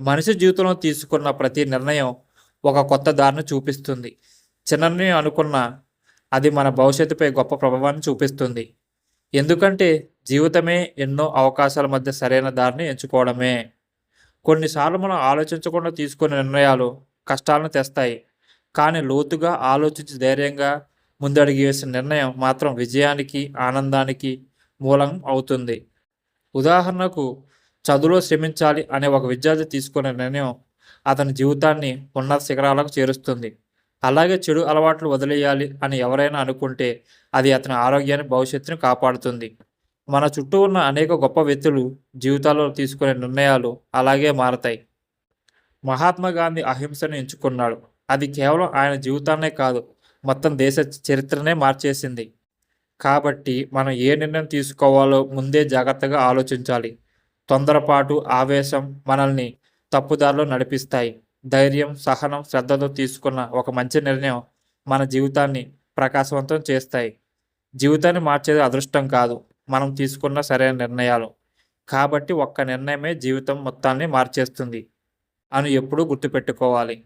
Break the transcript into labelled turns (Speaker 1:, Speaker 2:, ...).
Speaker 1: మనిషి జీవితంలో తీసుకున్న ప్రతి నిర్ణయం ఒక కొత్త దారిని చూపిస్తుంది. చిన్న అనుకున్న అది మన భవిష్యత్తుపై గొప్ప ప్రభావాన్ని చూపిస్తుంది. ఎందుకంటే జీవితమే ఎన్నో అవకాశాల మధ్య సరైన దారిని ఎంచుకోవడమే. కొన్నిసార్లు మనం ఆలోచించకుండా తీసుకునే నిర్ణయాలు కష్టాలను తెస్తాయి. కానీ లోతుగా ఆలోచించి ధైర్యంగా ముందడుగు వేసిన నిర్ణయం మాత్రం విజయానికి ఆనందానికి మూలం అవుతుంది. ఉదాహరణకు చదువులో శ్రమించాలి అనే ఒక విద్యార్థి తీసుకునే నిర్ణయం అతని జీవితాన్ని ఉన్నత శిఖరాలకు చేరుస్తుంది. అలాగే చెడు అలవాట్లు వదిలేయాలి అని ఎవరైనా అనుకుంటే అది అతని ఆరోగ్యాన్ని భవిష్యత్తును కాపాడుతుంది. మన చుట్టూ ఉన్న అనేక గొప్ప వ్యక్తులు జీవితాల్లో తీసుకునే నిర్ణయాలు అలాగే మారతాయి. మహాత్మా గాంధీ అహింసను ఎంచుకున్నాడు. అది కేవలం ఆయన జీవితాన్నే కాదు మొత్తం దేశ చరిత్రనే మార్చేసింది. కాబట్టి మనం ఏ నిర్ణయం తీసుకోవాలో ముందే జాగ్రత్తగా ఆలోచించాలి. తొందరపాటు ఆవేశం మనల్ని తప్పుదారిలో నడిపిస్తాయి. ధైర్యం సహనం శ్రద్ధతో తీసుకున్న ఒక మంచి నిర్ణయం మన జీవితాన్ని ప్రకాశవంతం చేస్తాయి. జీవితాన్ని మార్చేది అదృష్టం కాదు. మనం తీసుకున్న సరైన నిర్ణయాలు. కాబట్టి ఒక్క నిర్ణయమే జీవితం మొత్తాన్ని మార్చేస్తుంది. అని ఎప్పుడూ గుర్తుపెట్టుకోవాలి.